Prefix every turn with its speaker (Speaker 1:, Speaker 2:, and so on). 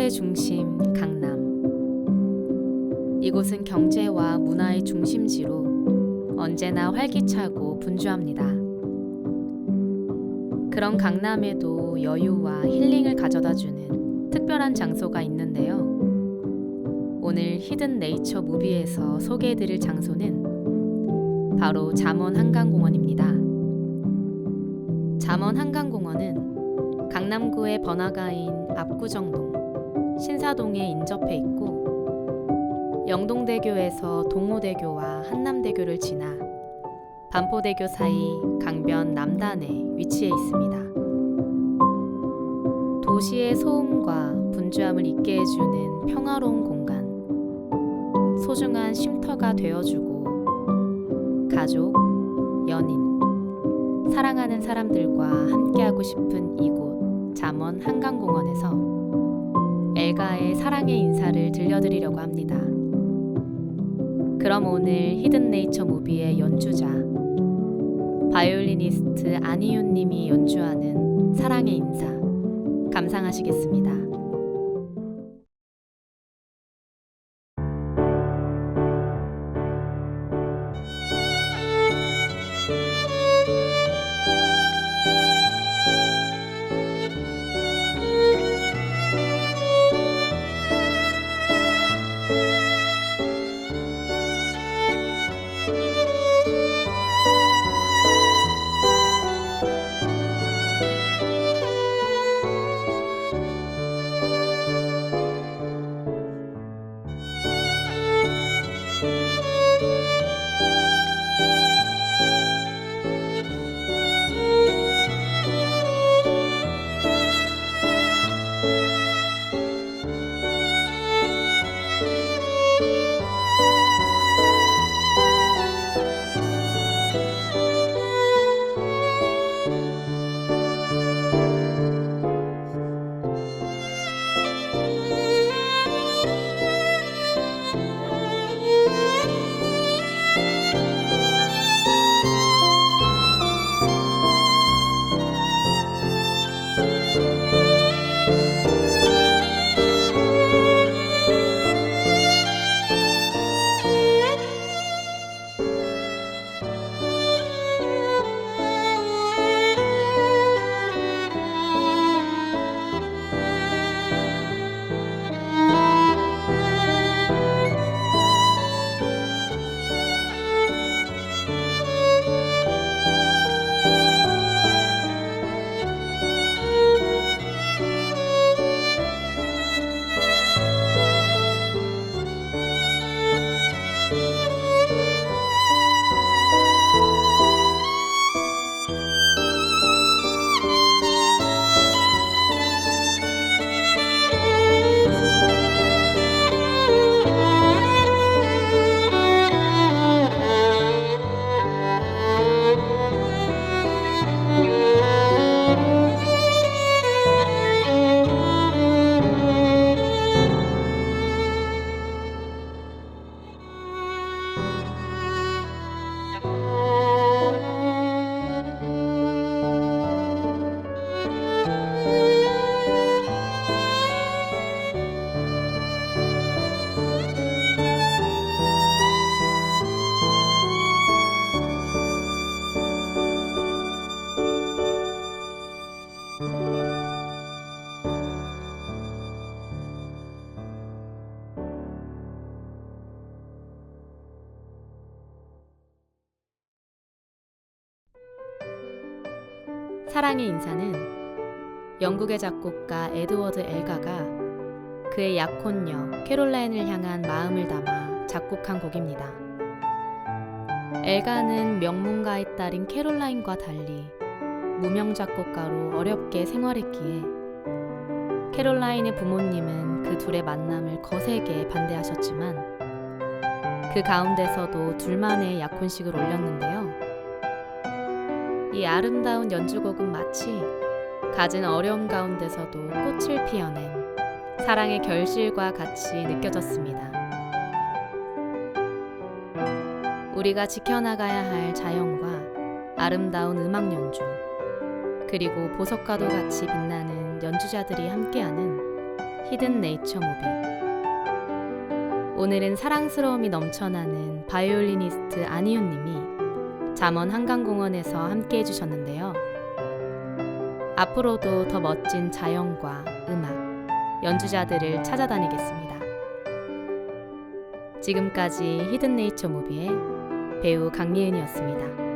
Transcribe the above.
Speaker 1: 서울의 중심 강남. 이곳은 경제와 문화의 중심지로 언제나 활기차고 분주합니다. 그런 강남에도 여유와 힐링을 가져다 주는 특별한 장소가 있는데요. 오늘 히든 네이처 무비에서 소개해 드릴 장소는 바로 잠원 한강공원입니다. 잠원 한강공원은 강남구의 번화가인 압구정동, 신사동에 인접해 있고 영동대교에서 동호대교와 한남대교를 지나 반포대교 사이 강변 남단에 위치해 있습니다. 도시의 소음과 분주함을 잊게 해주는 평화로운 공간, 소중한 쉼터가 되어주고 가족, 연인, 사랑하는 사람들과 함께하고 싶은 이곳 잠원 한강공원에서 엘가의 사랑의 인사를 들려드리려고 합니다. 그럼 오늘 히든 네이처 무비의 연주자 바이올리니스트 안희윤 님이 연주하는 사랑의 인사 감상하시겠습니다. Música 사랑의 인사는 영국의 작곡가 에드워드 엘가가 그의 약혼녀 캐롤라인을 향한 마음을 담아 작곡한 곡입니다. 엘가는 명문가의 딸인 캐롤라인과 달리 무명 작곡가로 어렵게 생활했기에 캐롤라인의 부모님은 그 둘의 만남을 거세게 반대하셨지만 그 가운데서도 둘만의 약혼식을 올렸는데요. 이 아름다운 연주곡은 마치 가진 어려움 가운데서도 꽃을 피워낸 사랑의 결실과 같이 느껴졌습니다. 우리가 지켜나가야 할 자연과 아름다운 음악 연주, 그리고 보석과도 같이 빛나는 연주자들이 함께하는 히든 네이처 무비. 오늘은 사랑스러움이 넘쳐나는 바이올리니스트 안희윤 님이 잠원 한강공원에서 함께 해주셨는데요. 앞으로도 더 멋진 자연과 음악, 연주자들을 찾아다니겠습니다. 지금까지 히든 네이처 무비의 배우 강예은이었습니다.